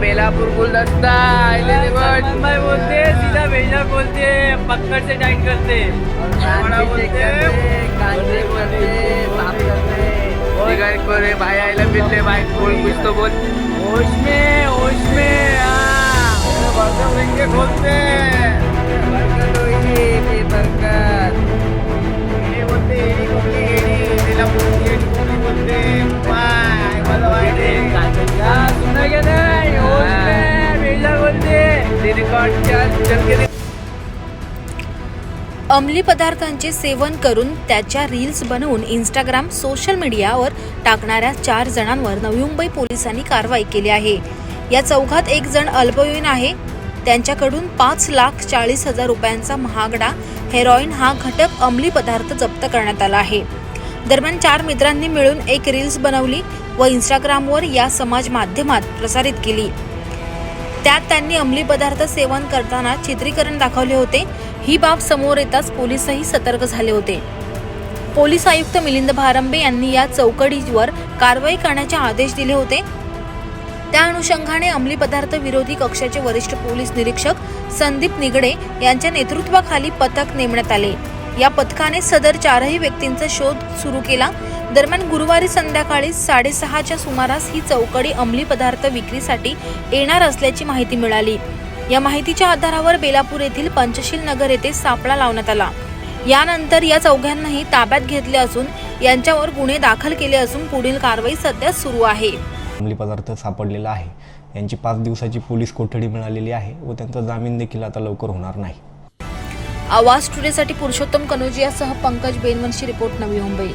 वाजता आलेली बस मुंबई बोलते सीधा भेजा बोलते पक्कड़ से टाइट करते बोलते भाई आयला मिळते भाई कोण कुछ तो बोल होश में होश में हाँ खोलते. रिकॉर्ड अंमली पदार्थांचे सेवन करून त्याच्या रील्स बनवून इंस्टाग्राम सोशल मीडियावर टाकणाऱ्या चार जणांवर नवी मुंबई पोलिसांनी कारवाई केली आहे. या चौघात एक जण अल्पवयीन आहे. त्यांच्याकडून पाच लाख चाळीस हजार रुपयांचा महागडा हेरॉईन हा घटक अंमली पदार्थ जप्त करण्यात आला आहे. दरम्यान चार मित्रांनी मिळून एक रील्स बनवली व इंस्टाग्रामवर या समाज माध्यमात प्रसारित केली. त्यात त्यांनी अंमली पदार्थ सेवन करताना चित्रीकरण दाखवले होते. ही बाब समोर येताच पोलीसही सतर्क झाले होते. पोलीस आयुक्त मिलिंद भारंबे यांनी या चौकडीवर कारवाई करण्याचे आदेश दिले होते. त्या अनुषंगाने अंमली पदार्थ विरोधी कक्षाचे वरिष्ठ पोलीस निरीक्षक संदीप निगडे यांच्या नेतृत्वाखाली पथक नेमण्यात आले. या पथकाने सदर चारही व्यक्तींचा शोध सुरू केला. दरम्यान गुरुवारी संध्याकाळी साडेसहाच्या सुमारास ही चौकडी अंमली पदार्थ विक्रीसाठी येणार असल्याची माहिती मिळाली. या माहितीच्या आधारावर बेलापूर येथील पंचशील नगर येथे सापळा लावण्यात आला. यानंतर या चौघांनाही ताब्यात घेतले असून यांच्यावर गुन्हे दाखल केले असून पुढील कारवाई सध्या सुरू आहे. अंमली पदार्थ सापडलेला आहे. यांची पाच दिवसाची पोलीस कोठडी मिळालेली आहे व त्यांचा जामीन देखील आता लवकर होणार नाही. आवाज टुडेसाठी पुरुषोत्तम कनोजियासह पंकज बेनवंशी रिपोर्ट नवी मुंबई.